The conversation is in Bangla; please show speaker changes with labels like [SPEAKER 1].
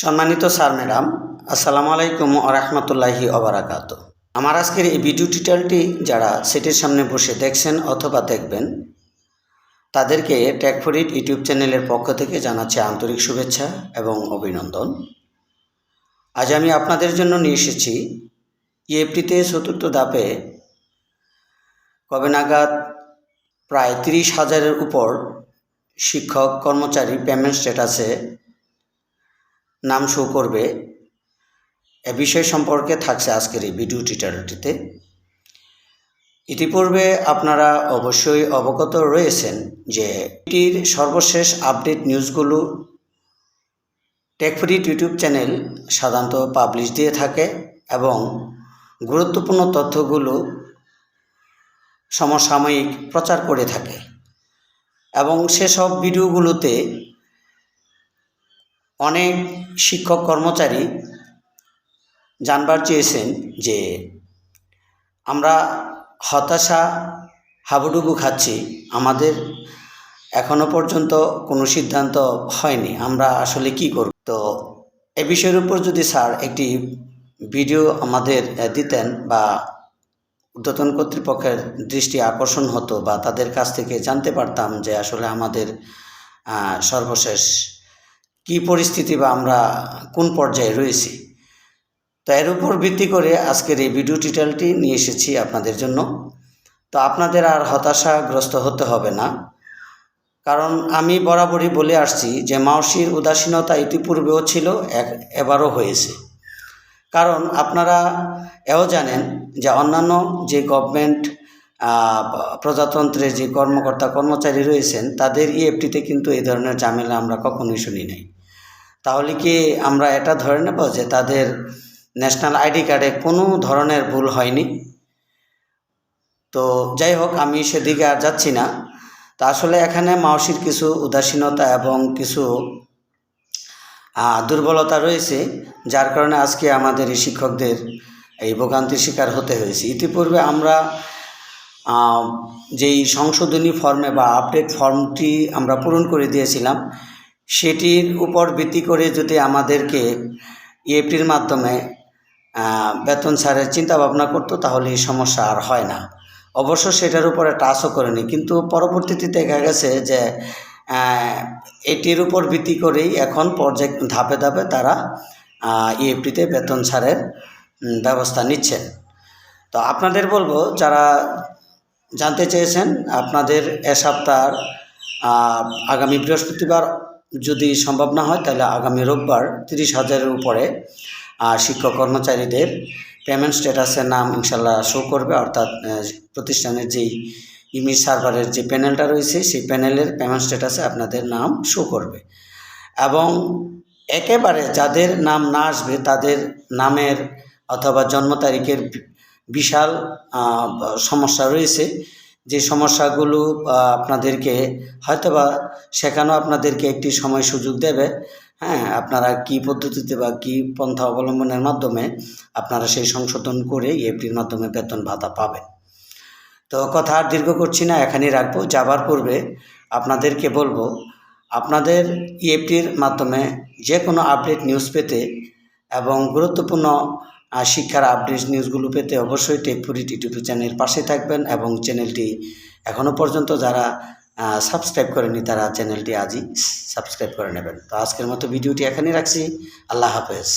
[SPEAKER 1] সম্মানিত স্যার, ম্যাডাম, আসসালামু আলাইকুম রহমতুল্লাহি অবরাকাত আমার আজকের এই ভিডিও টিটালটি যারা সেটির সামনে বসে দেখছেন অথবা দেখবেন, তাদেরকে টেকফরিট ইউটিউব চ্যানেলের পক্ষ থেকে জানাচ্ছে আন্তরিক শুভেচ্ছা এবং অভিনন্দন। আজ আমি আপনাদের জন্য নিয়ে এসেছি ইএফটিতে চতুর্থ ধাপে কবে নাগাদ প্রায় তিরিশ হাজারের উপর শিক্ষক, কর্মচারী পেমেন্ট স্ট্যাটাসে নাম শো করবে। এ বিষয় সম্পর্কে থাকছে আজকের এই ভিডিও টিউটোরিয়ালটিতে ইতিপূর্বে আপনারা অবশ্যই অবগত রয়েছেন যে এটির সর্বশেষ আপডেট নিউজগুলো টেকফ্রি ইউটিউব চ্যানেল সাধারণত পাবলিশ দিয়ে থাকে এবং গুরুত্বপূর্ণ তথ্যগুলো সমসাময়িক প্রচার করে থাকে। এবং সেসব ভিডিওগুলোতে অনেক শিক্ষক কর্মচারী জানবার চেয়েছেন যে আমরা হতাশা, হাবুডুবু খাচ্ছি। আমাদের এখনও পর্যন্ত কোনো সিদ্ধান্ত হয়নি। আমরা আসলে কি করব? তো এ বিষয়ের উপর যদি স্যার একটি ভিডিও আমাদের দিতেন বা ঊর্ধ্বতন কর্তৃপক্ষের দৃষ্টি আকর্ষণ হতো বা তাদের কাছ থেকে জানতে পারতাম যে আসলে আমাদের সর্বশেষ কি পরিস্থিতি বা আমরা কোন পর্যায়ে রয়েছি। তো এর উপর ভিত্তি করে আজকের এই ভিডিও টিউটোরিয়ালটি নিয়ে এসেছি আপনাদের জন্য। তো আপনাদের আর হতাশাগ্রস্ত হতে হবে না। কারণ আমি বরাবরই বলে আসছি যে মাওসির উদাসীনতা ইতিপূর্বেও ছিল এবারও হয়েছে। কারণ আপনারা এও জানেন যে অন্যান্য যে গভর্নমেন্ট প্রজাতন্ত্রের যে কর্মকর্তা কর্মচারী রয়েছেন, তাদের ইএফটিতে কিন্তু এই ধরনের ঝামেলা আমরা কখনোই শুনি নাই। তাহলে কি আমরা এটা ধরে নেব যে তাদের ন্যাশনাল আইডি কার্ডে কোনো ধরনের ভুল হয়নি? তো যাই হোক, আমি সেদিকে আর যাচ্ছি না। তা আসলে এখানে মাওসির কিছু উদাসীনতা এবং কিছু দুর্বলতা রয়েছে, যার কারণে আজকে আমাদের এই শিক্ষকদের এই ভোগান্তির শিকার হতে হয়েছে। ইতিপূর্বে আমরা যেই সংশোধনী ফর্মে বা আপডেট ফর্মটি আমরা পূরণ করে দিয়েছিলাম সেটির উপর ভিত্তি করে যদি আমাদেরকে ইএফটির মাধ্যমে বেতন ছাড়ের চিন্তা ভাবনা করতো, তাহলে এই সমস্যা আর হয় না। অবশ্য সেটার উপরে টাচও করেনি। কিন্তু পরবর্তীতে দেখা গেছে যে এটির উপর ভিত্তি করেই এখন পর্যায় ধাপে ধাপে তারা ইএফটিতে বেতন ছাড়ের ব্যবস্থা নিচ্ছেন তো আপনাদের বলব, যারা জানতে চেয়েছেন, আপনাদের এ সপ্তাহ আগামী বৃহস্পতিবার যদি সম্ভব না হয়, তাহলে আগামী রোববার তিরিশ হাজারের উপরে শিক্ষক কর্মচারীদের পেমেন্ট স্ট্যাটাসের নাম ইনশাল্লাহ শো করবে। অর্থাৎ প্রতিষ্ঠানের যেই ইমি সার্ভারের যে প্যানেলটা রয়েছে, সেই প্যানেলের পেমেন্ট স্ট্যাটাসে আপনাদের নাম শো করবে। এবং একেবারে যাদের নাম না আসবে, তাদের নামের অথবা জন্ম তারিখের বিশাল সমস্যা রয়েছে। যে সমস্যাগুলো আপনাদেরকে হয়তোবা শেখানো আপনাদেরকে একটি সময় সুযোগ দেবে। হ্যাঁ আপনারা কি পদ্ধতিতে বা কি পন্থা অবলম্বনের মাধ্যমে আপনারা সেই সংশোধন করে এফডির মাধ্যমে বেতন ভাতা পাবেন। তো কথা আর দীর্ঘ করছি না, এখানেই রাখব। যাবার পূর্বে আপনাদেরকে বলব, আপনাদের ইএফটির মাধ্যমে যে কোনো আপডেট নিউজ পেতে এবং গুরুত্বপূর্ণ আহ, শিক্ষার আপডেট নিউজগুলো পেতে অবশ্যই টেকপুরিট ইউটিউব চ্যানেল পাশে থাকবেন এবং চ্যানেলটি এখনও পর্যন্ত যারা সাবস্ক্রাইব করেনি তারা চ্যানেলটি আজই সাবস্ক্রাইব করে নেবেন। তো আজকের মতো ভিডিওটি এখানেই রাখছি। আল্লাহ হাফেজ।